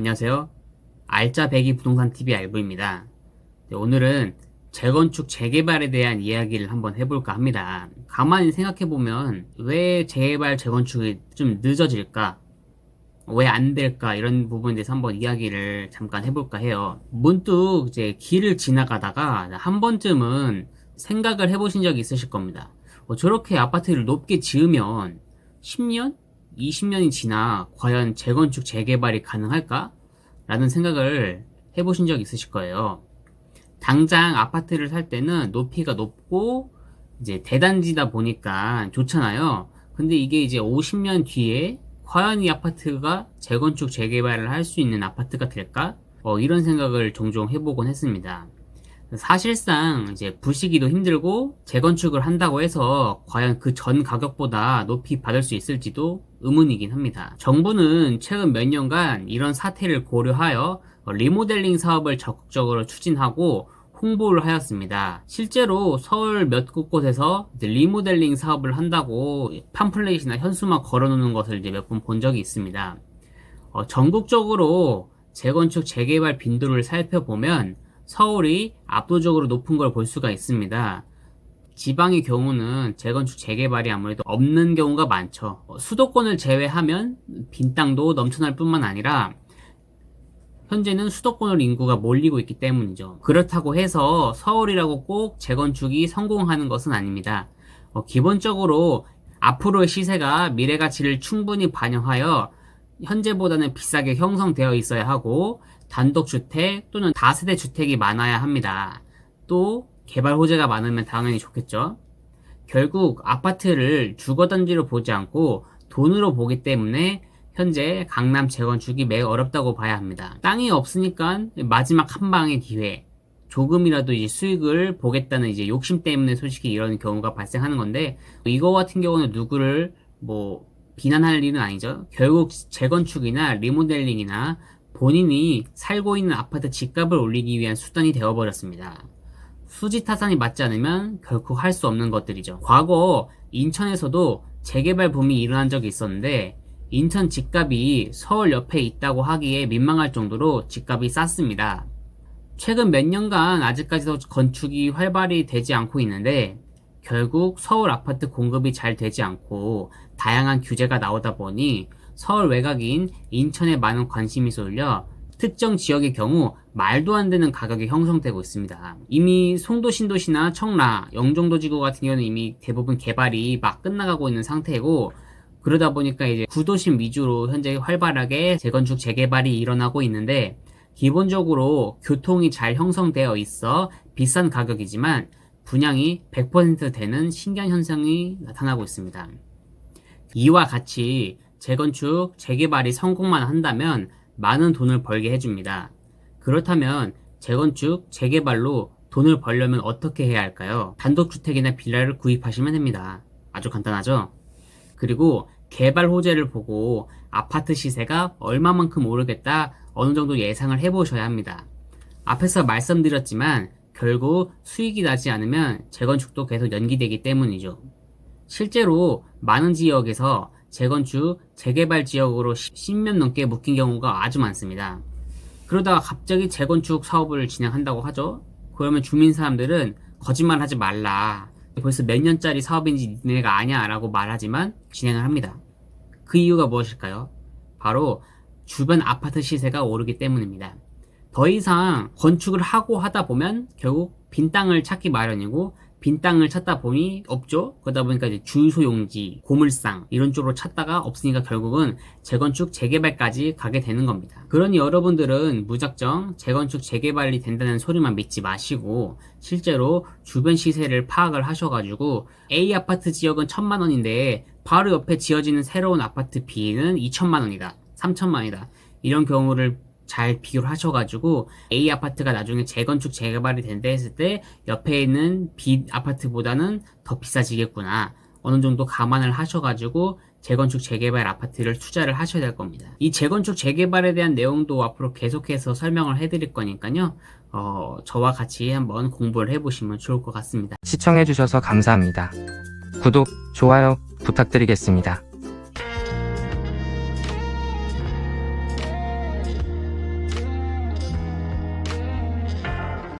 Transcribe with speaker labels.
Speaker 1: 안녕하세요. 알짜배기 부동산 TV 알부입니다. 네, 오늘은 재건축 재개발에 대한 이야기를 한번 해볼까 합니다. 가만히 생각해보면 왜 재개발 재건축이 좀 늦어질까? 왜 안 될까? 이런 부분에 대해서 한번 이야기를 잠깐 해볼까 해요. 문득 이제 길을 지나가다가 한 번쯤은 생각을 해보신 적이 있으실 겁니다. 어, 저렇게 아파트를 높게 지으면 10년? 20년이 지나 과연 재건축 재개발이 가능할까? 라는 생각을 해보신 적 있으실 거예요. 당장 아파트를 살 때는 높이가 높고 이제 대단지다 보니까 좋잖아요. 근데 이게 이제 50년 뒤에 과연 이 아파트가 재건축 재개발을 할 수 있는 아파트가 될까? 어, 이런 생각을 종종 해보곤 했습니다. 사실상 이제 부시기도 힘들고 재건축을 한다고 해서 과연 그 전 가격보다 높이 받을 수 있을지도 의문이긴 합니다. 정부는 최근 몇 년간 이런 사태를 고려하여 리모델링 사업을 적극적으로 추진하고 홍보를 하였습니다. 실제로 서울 몇 곳곳에서 리모델링 사업을 한다고 팜플렛이나 현수막 걸어놓는 것을 이제 몇 번 본 적이 있습니다. 어, 전국적으로 재건축 재개발 빈도를 살펴보면 서울이 압도적으로 높은 걸 볼 수가 있습니다. 지방의 경우는 재건축 재개발이 아무래도 없는 경우가 많죠. 어, 수도권을 제외하면 빈 땅도 넘쳐날 뿐만 아니라 현재는 수도권으로 인구가 몰리고 있기 때문이죠. 그렇다고 해서 서울이라고 꼭 재건축이 성공하는 것은 아닙니다. 어, 기본적으로 앞으로의 시세가 미래 가치를 충분히 반영하여 현재보다는 비싸게 형성되어 있어야 하고 단독주택 또는 다세대 주택이 많아야 합니다. 또 개발 호재가 많으면 당연히 좋겠죠. 결국 아파트를 주거단지로 보지 않고 돈으로 보기 때문에 현재 강남 재건축이 매우 어렵다고 봐야 합니다. 땅이 없으니까 마지막 한 방의 기회. 조금이라도 이제 수익을 보겠다는 이제 욕심 때문에 솔직히 이런 경우가 발생하는 건데 이거 같은 경우는 누구를 뭐 비난할 일은 아니죠. 결국 재건축이나 리모델링이나 본인이 살고 있는 아파트 집값을 올리기 위한 수단이 되어버렸습니다. 수지 타산이 맞지 않으면 결코 할 수 없는 것들이죠. 과거 인천에서도 재개발 붐이 일어난 적이 있었는데 인천 집값이 서울 옆에 있다고 하기에 민망할 정도로 집값이 쌌습니다. 최근 몇 년간 아직까지도 건축이 활발히 되지 않고 있는데 결국 서울 아파트 공급이 잘 되지 않고 다양한 규제가 나오다 보니 서울 외곽인 인천에 많은 관심이 쏠려 특정 지역의 경우 말도 안 되는 가격이 형성되고 있습니다. 이미 송도 신도시나 청라, 영종도 지구 같은 경우는 이미 대부분 개발이 막 끝나가고 있는 상태고 그러다 보니까 이제 구도심 위주로 현재 활발하게 재건축 재개발이 일어나고 있는데 기본적으로 교통이 잘 형성되어 있어 비싼 가격이지만 분양이 100% 되는 신기한 현상이 나타나고 있습니다. 이와 같이 재건축 재개발이 성공만 한다면 많은 돈을 벌게 해줍니다. 그렇다면 재건축 재개발로 돈을 벌려면 어떻게 해야 할까요? 단독주택이나 빌라를 구입하시면 됩니다. 아주 간단하죠? 그리고 개발 호재를 보고 아파트 시세가 얼마만큼 오르겠다 어느 정도 예상을 해보셔야 합니다. 앞에서 말씀드렸지만 결국 수익이 나지 않으면 재건축도 계속 연기되기 때문이죠. 실제로 많은 지역에서 재건축, 재개발 지역으로 10년 넘게 묶인 경우가 아주 많습니다. 그러다가 갑자기 재건축 사업을 진행한다고 하죠. 그러면 주민 사람들은 거짓말 하지 말라. 벌써 몇 년짜리 사업인지 니네가 아냐 라고 말하지만 진행을 합니다. 그 이유가 무엇일까요? 바로 주변 아파트 시세가 오르기 때문입니다. 더 이상 건축을 하고 하다 보면 결국 빈 땅을 찾기 마련이고 빈 땅을 찾다 보니 없죠. 그러다 보니까 이제 주소용지, 고물상 이런 쪽으로 찾다가 없으니까 결국은 재건축 재개발까지 가게 되는 겁니다. 그러니 여러분들은 무작정 재건축 재개발이 된다는 소리만 믿지 마시고 실제로 주변 시세를 파악을 하셔가지고 A 아파트 지역은 천만 원인데 바로 옆에 지어지는 새로운 아파트 B는 2천만 원이다, 3천만 원이다 이런 경우를 잘 비교를 하셔가지고 A 아파트가 나중에 재건축 재개발이 된다 했을 때 옆에 있는 B 아파트보다는 더 비싸지겠구나 어느 정도 감안을 하셔가지고 재건축 재개발 아파트를 투자를 하셔야 될 겁니다. 이 재건축 재개발에 대한 내용도 앞으로 계속해서 설명을 해드릴 거니까요. 어, 저와 같이 한번 공부를 해보시면 좋을 것 같습니다.
Speaker 2: 시청해주셔서 감사합니다. 구독, 좋아요 부탁드리겠습니다.